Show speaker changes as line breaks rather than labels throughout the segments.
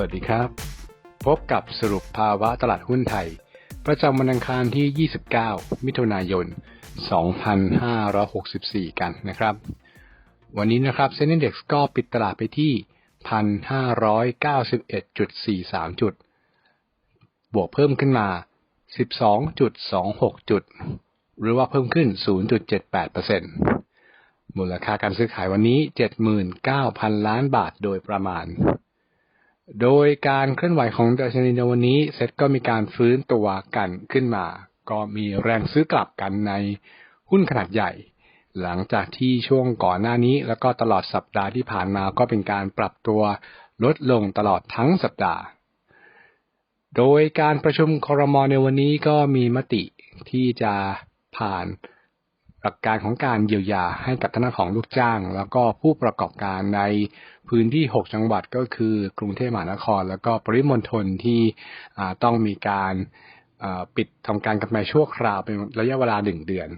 วัสดีครับ พบกับสรุปภาวะตลาดหุ้นไทย ประจำวันอังคารที่ 29 มิถุนายน 2564 กันนะครับ วันนี้นะครับเซ็นดี x ก็ปิดตลาดไปที่ 1,591.43 จุด บวกเพิ่มขึ้นมา 12.26 จุด หรือว่าเพิ่มขึ้น 0.78%มูลค่าการซื้อขายวันนี้ 79,000 ล้านบาทโดยประมาณ โดยการเคลื่อนไหวของดัชนีในวันนี้เซ็ตก็มีการฟื้นตัวกันขึ้นมา ก็มีแรงซื้อกลับกันในหุ้นขนาดใหญ่ หลังจากที่ช่วงก่อนหน้านี้ แล้วก็ตลอดสัปดาห์ที่ผ่านมาก็เป็นการปรับตัวลดลงตลอดทั้งสัปดาห์ โดยการประชุมคอรมอในวันนี้ก็มีมติที่จะผ่าน หลักการของการเยียวยาให้กับทางของลูกจ้าง แล้วก็ผู้ประกอบการในพื้นที่ 6 จังหวัดก็คือกรุงเทพมหานคร แล้วก็ปริมณฑลที่ต้องมีการปิดทำการกำไรชั่วคราวเป็นระยะเวลาหนึ่งเดือน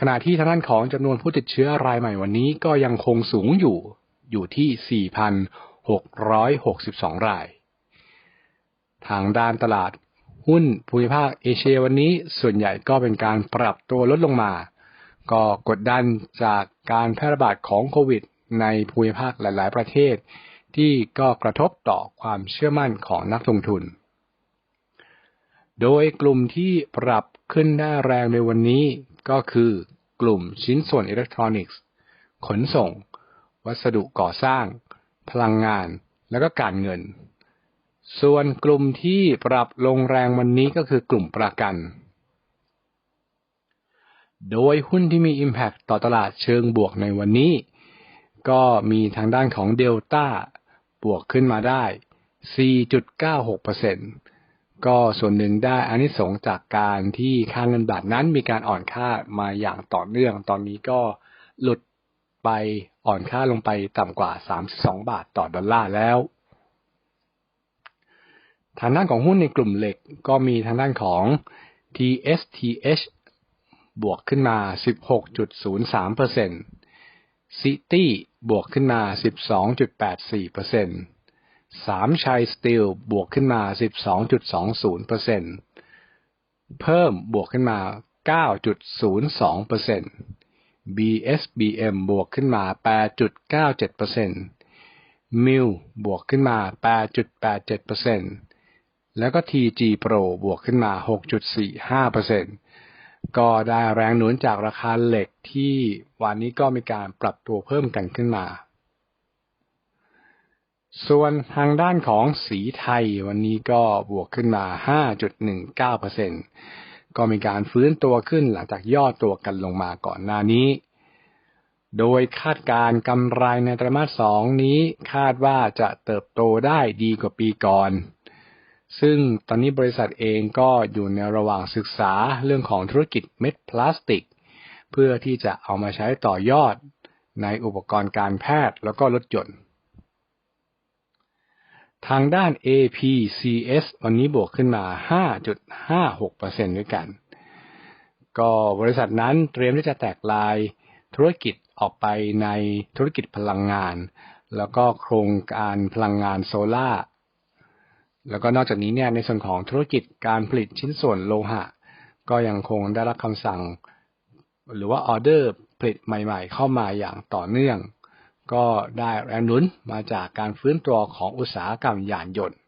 ขณะที่ทางด้านของจำนวนผู้ติดเชื้อรายใหม่วันนี้ก็ยังคงสูงอยู่อยู่ที่ 4,662 ราย ทางด้านตลาด หุ้นภูมิภาคเอเชียวันนี้ส่วนใหญ่ก็เป็นการปรับตัวลดลงมา ก็กดดันจากการแพร่ระบาดของโควิด ในภูมิภาคหลาย ๆ ประเทศ ที่ก็กระทบต่อความเชื่อมั่นของนักลงทุน โดยกลุ่มที่ปรับขึ้นได้แรงในวันนี้ก็คือกลุ่มชิ้นส่วนอิเล็กทรอนิกส์ ขนส่ง วัสดุก่อสร้าง พลังงาน และก็การเงิน ส่วนกลุ่มที่ปรับลงแรงวันนี้ก็คือกลุ่มประกัน โดยหุ้นที่มี Impact ต่อตลาดเชิงบวกในวันนี้ ก็มีทางด้านของเดลต้าบวกขึ้นมาได้ 4.96%ก็ส่วนหนึ่งได้อานิสงจากการที่ค่าเงินบาทนั้นมีการอ่อนค่ามาอย่างต่อเนื่อง ตอนนี้ก็หลุดไปอ่อนค่าลงไปต่ำกว่า 32 บาทต่อดอลลาร์แล้ว ทางด้านของหุ้นในกลุ่มเหล็กก็มีทางด้านของ TSTH บวกขึ้นมา 16.03%ซิตี้บวกขึ้นมา 12.84%สามชัยสตีลบวกขึ้นมา 12.20%เพิ่มบวกขึ้นมา 9.02% BSBM บวกขึ้นมา 8.97%มิลบวกขึ้นมา 8.87% แล้วก็ TG Pro บวกขึ้นมา 6.45%ก็ได้แรงหนุนจากราคาเหล็กที่วันนี้ก็มีการปรับตัวเพิ่มกันขึ้นมา ส่วนทางด้านของสีไทยวันนี้ก็บวกขึ้นมา 5.19%ก็มีการฟื้นตัวขึ้นหลังจากย่อตัวกันลงมาก่อนหน้านี้โดยคาดการกำไรในไตรมาสสองนี้คาดว่าจะเติบโตได้ดีกว่าปีก่อน ซึ่งตอนนี้บริษัทเองก็อยู่ในระหว่างศึกษาเรื่องของธุรกิจเม็ดพลาสติก เพื่อที่จะเอามาใช้ต่อยอดในอุปกรณ์การแพทย์แล้วก็รถยนต์ ทางด้าน APCS วันนี้บวกขึ้นมา 5.56%ด้วยกัน ก็บริษัทนั้นเตรียมที่จะแตกลายธุรกิจออกไปในธุรกิจพลังงาน แล้วก็โครงการพลังงานโซลา่า แล้วก็นอกจากนี้เนี่ยในส่วนของธุรกิจการผลิตชิ้นส่วนโลหะ ก็ยังคงได้รับคำสั่ง หรือว่าออเดอร์ผลิตใหม่ ๆ เข้ามาอย่างต่อเนื่อง ก็ได้แรงหนุนมาจากการฟื้นตัวของอุตสาหกรรมยานยนต์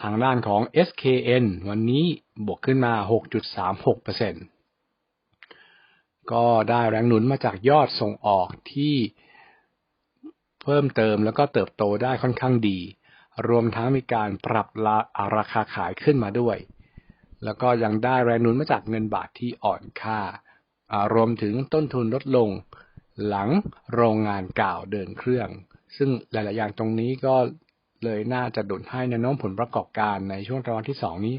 ทางด้านของ SKN วันนี้บวกขึ้นมา 6.36%ก็ได้แรงหนุนมาจากยอดส่งออกที่เพิ่มเติมแล้วก็เติบโตได้ค่อนข้างดี รวมทั้งมีการปรับราคาขายขึ้นมาด้วย แล้วก็ยังได้แรงหนุนมาจากเงินบาทที่อ่อนค่า รวมถึงต้นทุนลดลงหลังโรงงานเก่าเดินเครื่อง ซึ่งหลาย ๆ อย่างตรงนี้ก็เลยน่าจะดุลให้แนน้มผลประกอบการในช่วงตอนที่สองนี้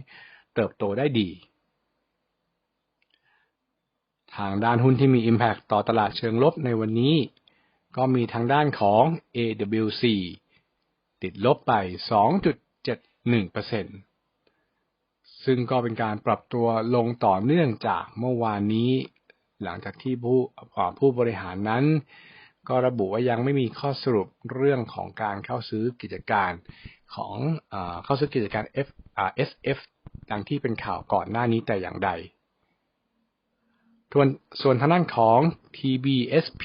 เติบโตได้ดี ทางด้านหุ้นที่มี Impact ต่อตลาดเชิงลบในวันนี้ ก็มีทางด้านของ AWC ติดลบไป 2.71%ซึ่งก็เป็นการปรับตัวลงต่อเนื่องจากเมื่อวานนี้ หลังจากที่ผู้ผู้บริหารนั้น ก็ระบุว่ายังไม่มีข้อสรุปเรื่องของการเข้าซื้อกิจการของเอเข้าซื้อกิจการ F อ่า SF ดังที่เป็นข่าวก่อนหน้านี้แต่อย่างใดส่วนส่วนทางด้านของ TBSP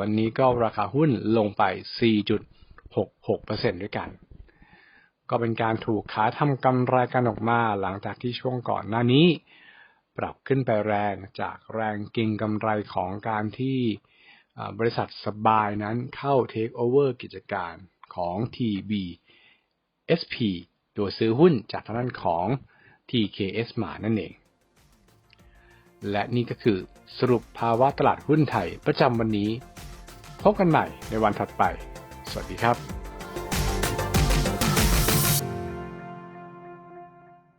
วันนี้ก็ราคาหุ้นลงไป 4 4.66%ด้วยกัน ก็เป็นการถูกขาทำกำไรกันออกมาหลังจากที่ช่วงก่อนหน้านี้ ปรับขึ้นไปแรงจากแรงก็งกำไรของการที่บริษัทสบายนั้นเข้าเทคโอเวอร์กิจการของ TBSP โดยซื้อหุ้นจากทางด้านของ TKS มานั่นเอง และนี่ก็คือสรุปภาวะตลาดหุ้นไทยประจำวันนี้ พบกันใหม่ในวันถัดไป สวัสดีครับ